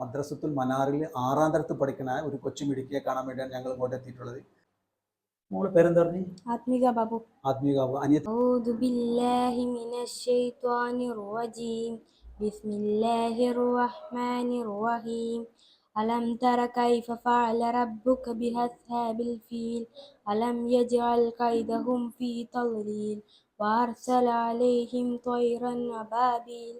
മദ്രസത്തുൽ മനാറിൽ ആറാം തരത്ത് പഠിക്കുന്ന ഒരു കൊച്ചു മിടുക്കിയെ കാണാൻ വേണ്ടിയാണ് ഞങ്ങൾ ഇങ്ങോട്ട് എത്തിയിട്ടുള്ളത് മോളെ പേരെന്താ പറഞ്ഞു ആത്മിക ബാബു ആത്മീക അനിയ أعوذ بالله من الشيطان الرجيم بسم الله الرحمن الرحيم ألم تر كيف فعل ربك بأصحاب الفيل ألم يجعل كيدهم في تضليل وأرسل عليهم طيرا أبابيل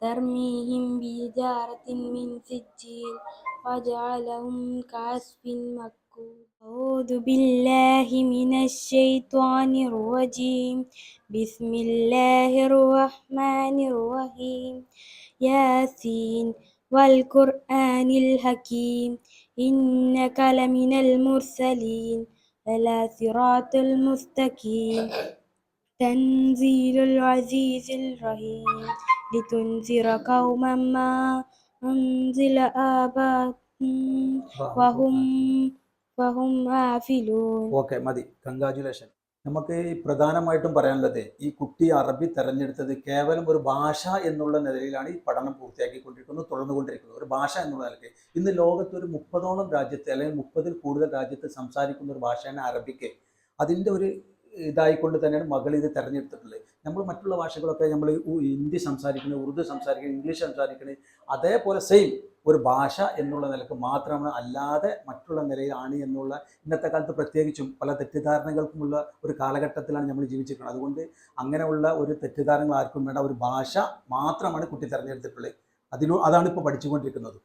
ترميهم بحجارة من سجيل فجعلهم كعصف مأكول أعوذ بالله من الشيطان الرجيم. بسم الله الرحمن الرحيم. ياسين والقرآن الحكيم. إنك لمن المرسلين. على صراط المستقيم. تنزيل العزيز الرحيم. لتنذر قوما ما أنزل آباءهم وهم وهم غافلون ഓക്കെ മതി കൺഗ്രാജുലേഷൻ നമുക്ക് ഈ പ്രധാനമായിട്ടും പറയാനുള്ളത് ഈ കുട്ടി അറബി തെരഞ്ഞെടുത്തത് കേവലം ഒരു ഭാഷ എന്നുള്ള നിലയിലാണ് ഈ പഠനം പൂർത്തിയാക്കിക്കൊണ്ടിരിക്കുന്നത് തുടർന്നുകൊണ്ടിരിക്കുന്നത് ഒരു ഭാഷ എന്നുള്ള നിലയ്ക്ക് ഇന്ന് ലോകത്ത് ഒരു മുപ്പതോളം രാജ്യത്ത് അല്ലെങ്കിൽ മുപ്പതിൽ കൂടുതൽ രാജ്യത്ത് സംസാരിക്കുന്ന ഒരു ഭാഷയാണ് അറബിക്ക് അതിൻ്റെ ഒരു ഇതായിക്കൊണ്ട് തന്നെയാണ് മകൾ ഇത് തിരഞ്ഞെടുത്തിട്ടുള്ളത്. നമ്മൾ മറ്റുള്ള ഭാഷകളൊക്കെ നമ്മൾ ഹിന്ദി സംസാരിക്കുന്നത് ഉറുദു സംസാരിക്കുന്നത് ഇംഗ്ലീഷ് സംസാരിക്കുന്നത് അതേപോലെ സെയിം ഒരു ഭാഷ എന്നുള്ള നിലയ്ക്ക് മാത്രമാണ് അല്ലാതെ മറ്റുള്ള നിലയിലാണ് എന്നുള്ള ഇന്നത്തെ കാലത്ത് പ്രത്യേകിച്ചും പല തെറ്റിദ്ധാരണകൾക്കുമുള്ള ഒരു കാലഘട്ടത്തിലാണ് നമ്മൾ ജീവിച്ചിരിക്കുന്നത്. അതുകൊണ്ട് അങ്ങനെയുള്ള ഒരു തെറ്റിദ്ധാരണകൾ ആർക്കും വേണ്ട ഒരു ഭാഷ മാത്രമാണ് കുട്ടി തിരഞ്ഞെടുത്തിട്ടുള്ളത്. അതിനു അതാണ് ഇപ്പോൾ പഠിച്ചുകൊണ്ടിരിക്കുന്നത്.